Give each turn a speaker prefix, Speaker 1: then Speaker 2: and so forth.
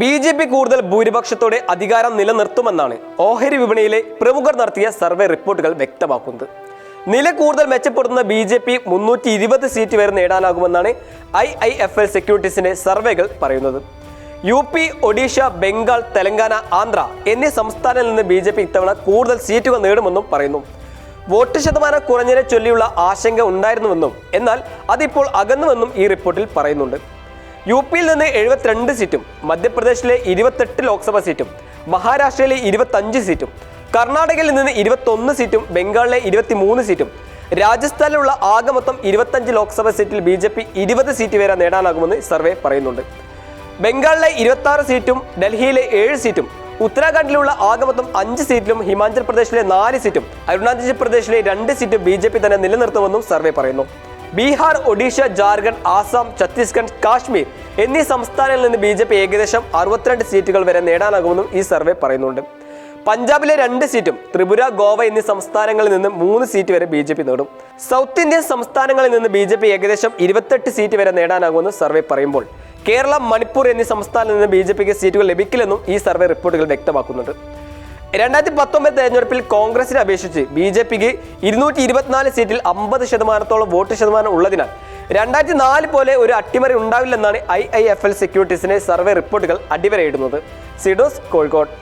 Speaker 1: B J P കൂടുതൽ ഭൂരിപക്ഷത്തോടെ അധികാരം നിലനിർത്തുമെന്നാണ് ഓഹരി വിപണിയിലെ പ്രമുഖർ നടത്തിയ സർവേ റിപ്പോർട്ടുകൾ വ്യക്തമാക്കുന്നത്. നില കൂടുതൽ മെച്ചപ്പെടുത്തുന്ന ബി ജെ പി മുന്നൂറ്റി ഇരുപത് സീറ്റ് വരെ നേടാനാകുമെന്നാണ് ഐ ഐ എഫ് എൽ സെക്യൂരിറ്റീസിന്റെ സർവേകൾ പറയുന്നത്. യു പി ഒഡീഷ ബംഗാൾ തെലങ്കാന ആന്ധ്ര എന്നീ സംസ്ഥാനങ്ങളിൽ നിന്ന് ബി ജെ പി ഇത്തവണ കൂടുതൽ സീറ്റുകൾ നേടുമെന്നും പറയുന്നു. വോട്ട് ശതമാനം കുറഞ്ഞതിനെ ചൊല്ലിയുള്ള ആശങ്ക ഉണ്ടായിരുന്നുവെന്നും എന്നാൽ അതിപ്പോൾ അകന്നുവെന്നും ഈ റിപ്പോർട്ടിൽ പറയുന്നുണ്ട്. യു പിയിൽ നിന്ന് എഴുപത്തിരണ്ട് സീറ്റും മധ്യപ്രദേശിലെ ഇരുപത്തെട്ട് ലോക്സഭാ സീറ്റും മഹാരാഷ്ട്രയിലെ ഇരുപത്തഞ്ച് സീറ്റും കർണാടകയിൽ നിന്ന് ഇരുപത്തൊന്ന് സീറ്റും ബംഗാളിലെ ഇരുപത്തിമൂന്ന് സീറ്റും. രാജസ്ഥാനിലുള്ള ആകെ മൊത്തം ഇരുപത്തഞ്ച് ലോക്സഭാ സീറ്റിൽ ബി ജെ പി ഇരുപത് സീറ്റ് വരെ നേടാനാകുമെന്ന് സർവേ പറയുന്നുണ്ട്. ബംഗാളിലെ ഇരുപത്തി ആറ് സീറ്റും ഡൽഹിയിലെ ഏഴ് സീറ്റും ഉത്തരാഖണ്ഡിലുള്ള ആകെ മൊത്തം അഞ്ച് സീറ്റിലും ഹിമാചൽ പ്രദേശിലെ നാല് സീറ്റും അരുണാചൽ പ്രദേശിലെ രണ്ട് സീറ്റും ബി തന്നെ നിലനിർത്തുമെന്നും സർവേ പറയുന്നു. ബീഹാർ ഒഡീഷ ജാർഖണ്ഡ് ആസാം ഛത്തീസ്ഗഡ് കാശ്മീർ എന്നീ സംസ്ഥാനങ്ങളിൽ നിന്ന് ബി ജെ പി ഏകദേശം അറുപത്തിരണ്ട് സീറ്റുകൾ വരെ നേടാനാകുമെന്നും ഈ സർവേ പറയുന്നുണ്ട്. പഞ്ചാബിലെ രണ്ട് സീറ്റും ത്രിപുര ഗോവ എന്നീ സംസ്ഥാനങ്ങളിൽ നിന്ന് മൂന്ന് സീറ്റ് വരെ ബി ജെ പി നേടും. സൗത്ത് ഇന്ത്യൻ സംസ്ഥാനങ്ങളിൽ നിന്ന് ബി ജെ പി ഏകദേശം ഇരുപത്തെട്ട് സീറ്റ് വരെ നേടാനാകുമെന്ന് സർവേ പറയുമ്പോൾ കേരളം മണിപ്പൂർ എന്നീ സംസ്ഥാനങ്ങളിൽ നിന്ന് ബി ജെ പിക്ക് സീറ്റുകൾ ലഭിക്കില്ലെന്നും ഈ സർവേ റിപ്പോർട്ടുകൾ വ്യക്തമാക്കുന്നുണ്ട്. രണ്ടായിരത്തി പത്തൊമ്പത് തെരഞ്ഞെടുപ്പിൽ കോൺഗ്രസിനെ അപേക്ഷിച്ച് ബി ജെ പിക്ക് ഇരുന്നൂറ്റി ഇരുപത്തിനാല് സീറ്റിൽ അമ്പത് ശതമാനത്തോളം വോട്ട് ശതമാനം ഉള്ളതിനാൽ രണ്ടായിരത്തി നാല് പോലെ ഒരു അട്ടിമറി ഉണ്ടാവില്ലെന്നാണ് ഐ ഐ എഫ് എൽ സെക്യൂരിറ്റീസിന്റെ സർവേ റിപ്പോർട്ടുകൾ അടിവരയിടുന്നത്. സിഡോസ് കോഴിക്കോട്.